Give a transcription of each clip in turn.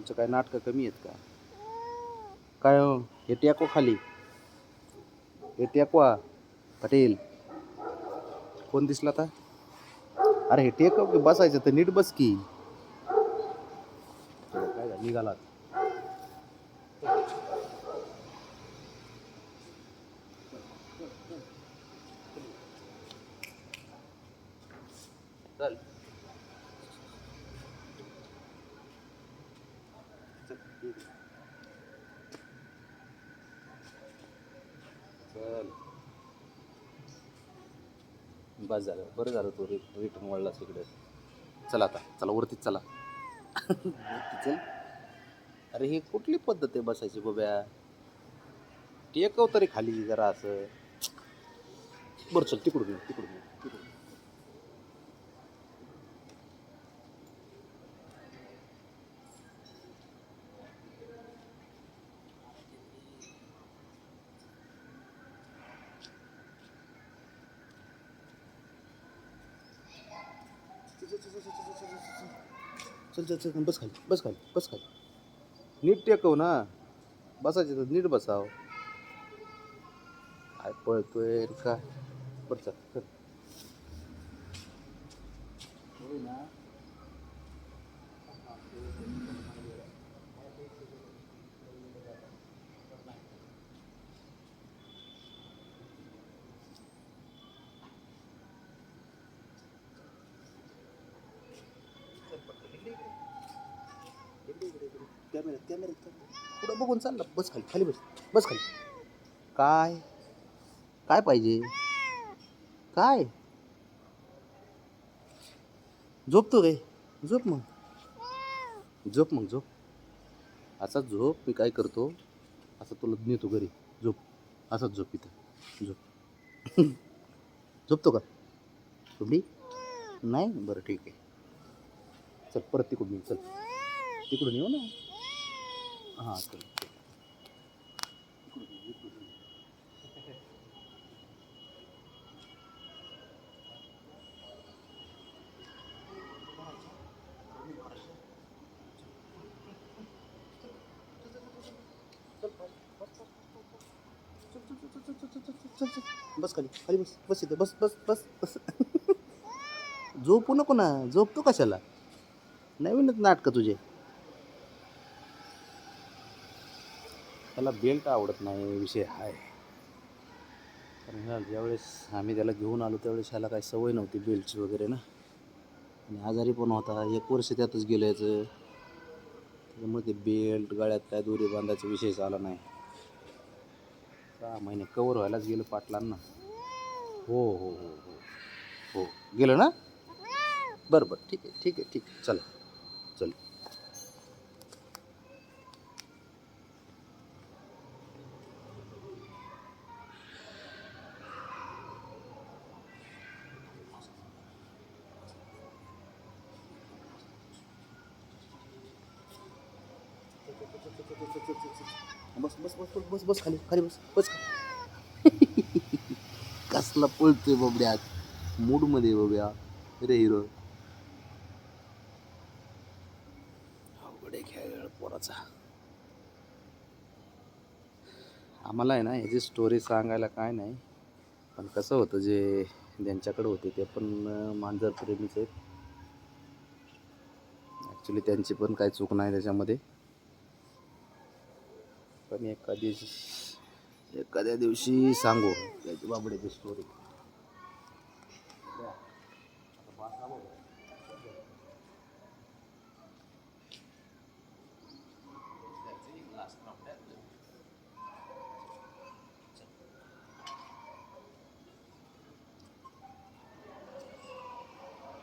तुमचं काय नाटकं कमी आहेत का? काय हो? हे टेको खाली. हे टेकवा पटेल. कोण दिसला आता? अरे हे टेक की बसायचं तर नीट बस की. काय झालं, निघाला. चल. बस झालं. बरं झालं तू रिटर्न वळला तिकडे. चला आता. चला वरतीच चला. वरती चल. अरे ही कुठली पद्धत आहे बसायची गोब्या टेकव तरी खाली जरा असं. बरं चल तिकडून तिकडून तिकडून चल चल चल बस खाली बस खाली बस खाली. नीट टेकव ना. बसायचे तर नीट बसाव. काय पळतोय काय? बरं चल चल. कॅमेऱ्यात कॅमेऱ्यात पुढं बघून चालला बस खाली खाली बस बस खाली. काय? काय पाहिजे? काय? झोपतो काय झोप मग. झोप मग झोप. असा झोप मी काय करतो? असं तुला नेतो घरी. झोप. असाच झोप इथं. झोप. झोपतो का? तुम्ही नाही? बरं ठीक आहे. चल परत तिकडून चल. तिकडून येऊ ना. हाँ चल बस खाली खाली बस बस इथं बस बस बस बस। झोपू नको ना झोपतो कशाला? नवीनच नाटकं तुझे. त्याला बेल्ट आवडत नाही विषय आहे कारण ह्या ज्यावेळेस आम्ही त्याला घेऊन आलो त्यावेळेस ह्याला काही सवय नव्हती बेल्टची वगैरे ना. आणि आजारी पण होता. एक वर्ष त्यातच गेलं याचं. त्याच्यामुळे ते बेल्ट गळ्यात काय दोरी बांधायचा विषयच आला नाही. सहा महिने कवर व्हायलाच गेलं पाटलांना. हो हो हो हो हो. गेलं ना? बरं बरं. ठीक आहे ठीक आहे ठीक आहे. चला चल. बस बस बस बस बस बस खाली खाली बस बस कसला पळतोय बाबड्या मूडमध्ये बघूया रे हिरो. आहे खेळ पोराचा. आम्हाला आहे ना ह्याची स्टोरी सांगायला काय नाही. पण कसं होतं जे ज्यांच्याकडे होते ते पण मांजर प्रेमीच आहेत. ॲक्च्युली त्यांची पण काही चूक नाही त्याच्यामध्ये. पण एखादी एखाद्या दिवशी सांगू. त्याची बाबड्याची स्टोरी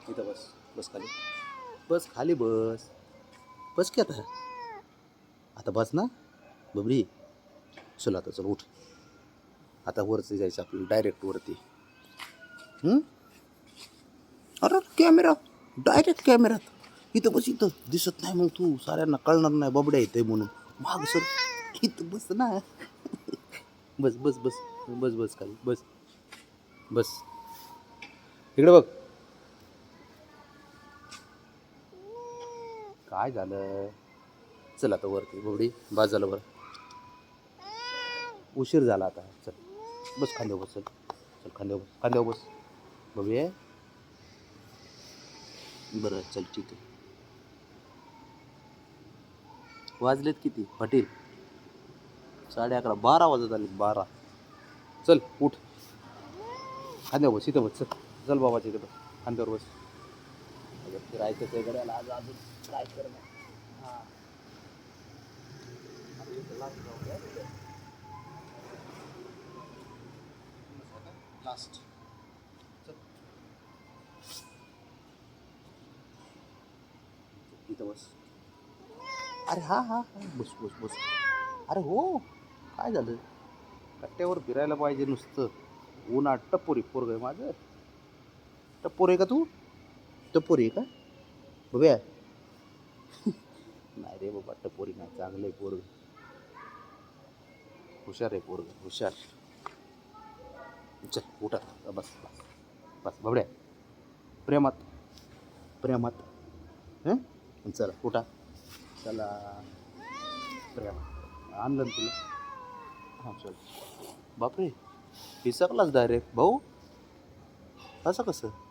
इथं बस बस खाली. बस खाली बस. बस की आता? आता बस ना? बबरी चल आता चल उठ. आता वरती जायचं आपल्याला डायरेक्ट वरती. अरे कॅमेरा डायरेक्ट कॅमेरात इथं बस इथं. दिसत नाही मग तू. साऱ्यांना कळणार नाही बबड्या येते म्हणून. माग सर इथं बस ना. बस बस बस. बस बस खाली. बस. बस. इकडे बघ. काय झालं? चल आता वरती बबडी. बाज झालं बरं. उशीर झाला आता. चल बस खांद्यावर बस चल. चल खांद्यावर बस खांद्यावर बस. बघूया. बरं चल ठीक आहे. वाजलेत किती? पाटील साडे अकरा बारा वाजत आले बारा. चल उठ. खांद्यावर बस इथं बस चल. चल बाबाच्या इथं बस. खांद्यावर बस. अगं फिरायचं ते गड्याला आज अजून काय करणार. हां. लास्ट इथं बस अरे हा हा हा. बस बस बस. अरे हो काय झालं? कट्ट्यावर फिरायला पाहिजे नुसतं. ऊन टप्पोरी पोरग आहे माझं. टप्पोर आहे का तू? टप्पोरी आहे का? बघूया. नाही रे बाबा टपोरी नाही. चांगलं आहे पोरग. हुशार आहे पोरग हुशार. चल उठा बस बस बस बबड्या प्रेमात प्रेमात हं चला उठा चला प्रेमात आणलं ना तुला हां चल बापरे हिसकलाच डायरेक्ट भाऊ असं कसं